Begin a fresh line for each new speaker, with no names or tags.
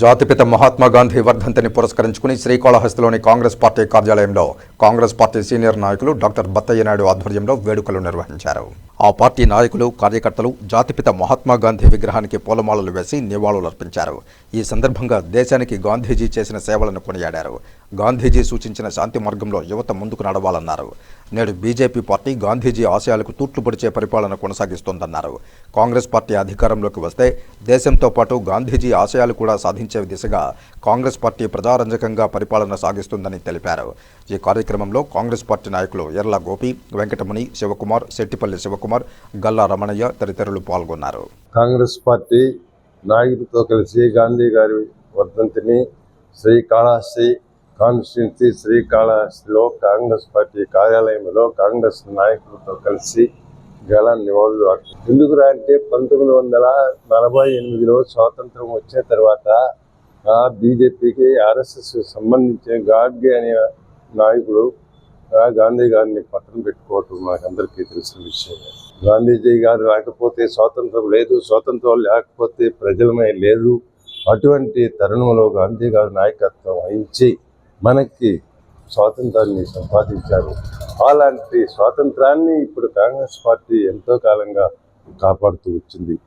జాతిపిత మహాత్మా గాంధీ వర్ధంతిని పురస్కరించుకుని శ్రీకాళహస్తిలోని కాంగ్రెస్ పార్టీ కార్యాలయంలో కాంగ్రెస్ పార్టీ సీనియర్ నాయకులు డాక్టర్ బత్తయ్య నాయుడు ఆధ్వర్యంలో వేడుకలు నిర్వహించారు. ఆ పార్టీ నాయకులు కార్యకర్తలు జాతిపిత మహాత్మా గాంధీ విగ్రహానికి పూలమాలలు వేసి నివాళులర్పించారు ఈ సందర్భంగా దేశానికి గాంధీజీ చేసిన సేవలను కొనియాడారు. గాంధీజీ సూచించిన శాంతి మార్గంలో యువత ముందుకు నడవాలన్నారు. నేడు బీజేపీ పార్టీ గాంధీజీ ఆశయాలకు తూట్లుపడిచే పరిపాలన కొనసాగిస్తోందన్నారు. కాంగ్రెస్ పార్టీ అధికారంలోకి వస్తే దేశంతో పాటు గాంధీజీ ఆశయాలు కూడా సాధించే దిశగా కాంగ్రెస్ పార్టీ ప్రజారంజకంగా పరిపాలన సాగిస్తుందని తెలిపారు. ఈ కార్యక్రమంలో కాంగ్రెస్ పార్టీ నాయకులు ఎర్ల గోపి వెంకటమణి శివకుమార్ శెట్టిపల్లి శివకుమార్ గల్లా రమణయ్య తదితరులు పాల్గొన్నారు
కాంగ్రెస్ పార్టీ నాయకులతో కలిసి గాంధీ గారి వర్ధంతిని శ్రీకాళహస్తి కాన్స్టిట్యున్సీ శ్రీకాళహస్తిలో కాంగ్రెస్ పార్టీ కార్యాలయంలో కాంగ్రెస్ నాయకులతో కలిసి గల నివాళులు అర్పించారు. ఎందుకురా అంటే పంతొమ్మిది వందల నలభై ఎనిమిదిలో స్వాతంత్రం వచ్చిన తర్వాత బీజేపీకి ఆర్ఎస్ఎస్ సంబంధించిన గాడ్గే అనే నాయకుడు గాంధీ గారిని పట్టణం పెట్టుకోవటం మనకు అందరికీ తెలిసిన విషయం గాంధీజీ గారు రాకపోతే స్వాతంత్రం లేదు స్వాతంత్రం లేకపోతే ప్రజలమే లేదు. అటువంటి తరుణంలో గాంధీ గారు నాయకత్వం వహించి మనకి స్వాతంత్రాన్ని సంపాదించారు. అలాంటి స్వాతంత్రాన్ని ఇప్పుడు కాంగ్రెస్ పార్టీ ఎంతో కాలంగా కాపాడుతూ వచ్చింది.